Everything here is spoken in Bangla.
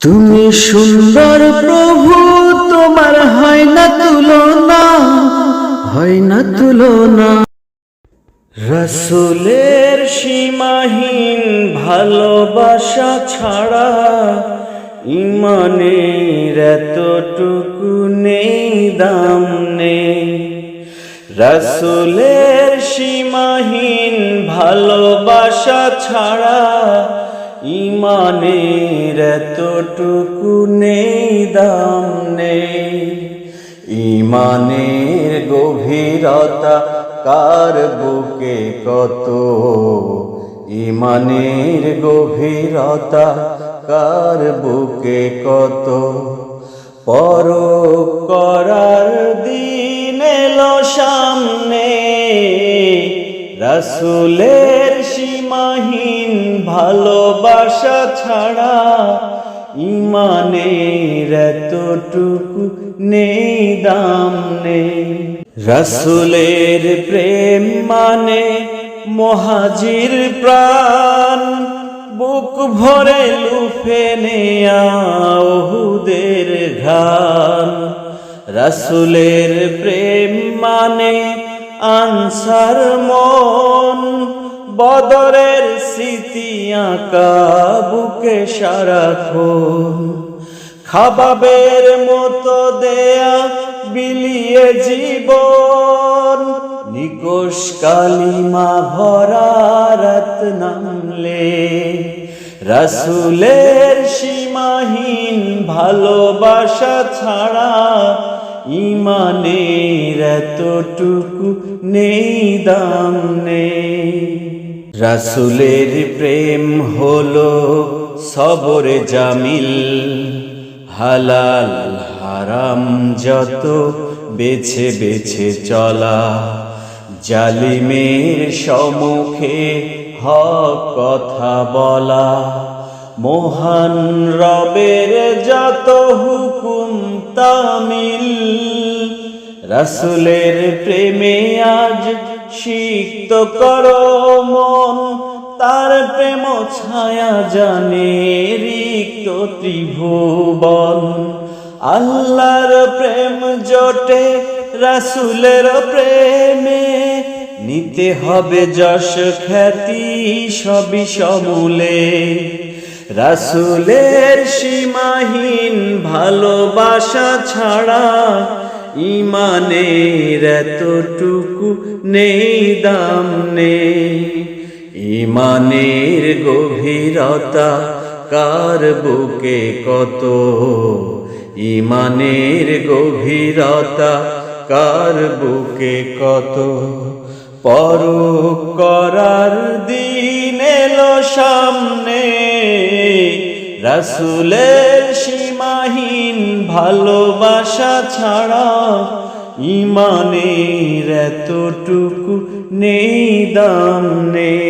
তুমি সুন্দর প্রভু, তোমার হয় না তুলনা, হয় না তুলনা। রসুলের সীমাহীন ভালোবাসা ছাড়া ইমানের এতটুকু নেই, দাম নেই। রসুলের সীমাহীন ভালোবাসা ছাড়া ইমানের এতটুকু নেই, দাম নেই। ইমানের গভীরতা কার বুকে কত? ইমানের গভীরতা কার বুকে কত? পর করার দিন এলো সামনে, রাসুলের সীমাহীন ভালোবাসা ছাড়া ইমানের এতটুকু নেই দাম নেই। রাসুলের প্রেম মানে মহাজির প্রাণ। বুক ভরে লুফে নেয়া ওহুদের ঘান রাসুলের প্রেম মানে আনসার মন। বদরের স্মৃতি আঁকা, বুকে সারাক্ষণ খাবাবের মতো দেয়া বিলিয়ে জীবন। নিকোষ কালিমা ভরা রাত নামলে, রাসুলের সীমাহীন ভালোবাসা ছাড়া ইমানের এতটুকু নেই দাম নেই। রাসুলের প্রেম হলো সবরে জামিল। হালাল হারাম যত বেছে বেছে চলা। জালিমের সম্মুখে হক কথা বলা। মহান রবের যত হুকুম তামিল রাসুলের প্রেমে আজ সিক্ত করো তার প্রেম ছায়া জানে রিক্ত ত্রিভুবন। আল্লাহর প্রেম জোটে, রাসুলের প্রেমে। নিতে হবে যশ খ্যাতি সবই সমূলে। রাসুলের সীমাহীন ভালোবাসা ছাড়া ইমানের এতটুকু নেই দাম নেই। ইমানের গভীরতা কার বুকে কত? ইমানের গভীরতা কার বুকে কত? পর করার দিন এলো সামনে, রাসুলের সীমাহীন ভালোবাসা ছাড়া ইমানের এতটুকু নেই দাম নেই।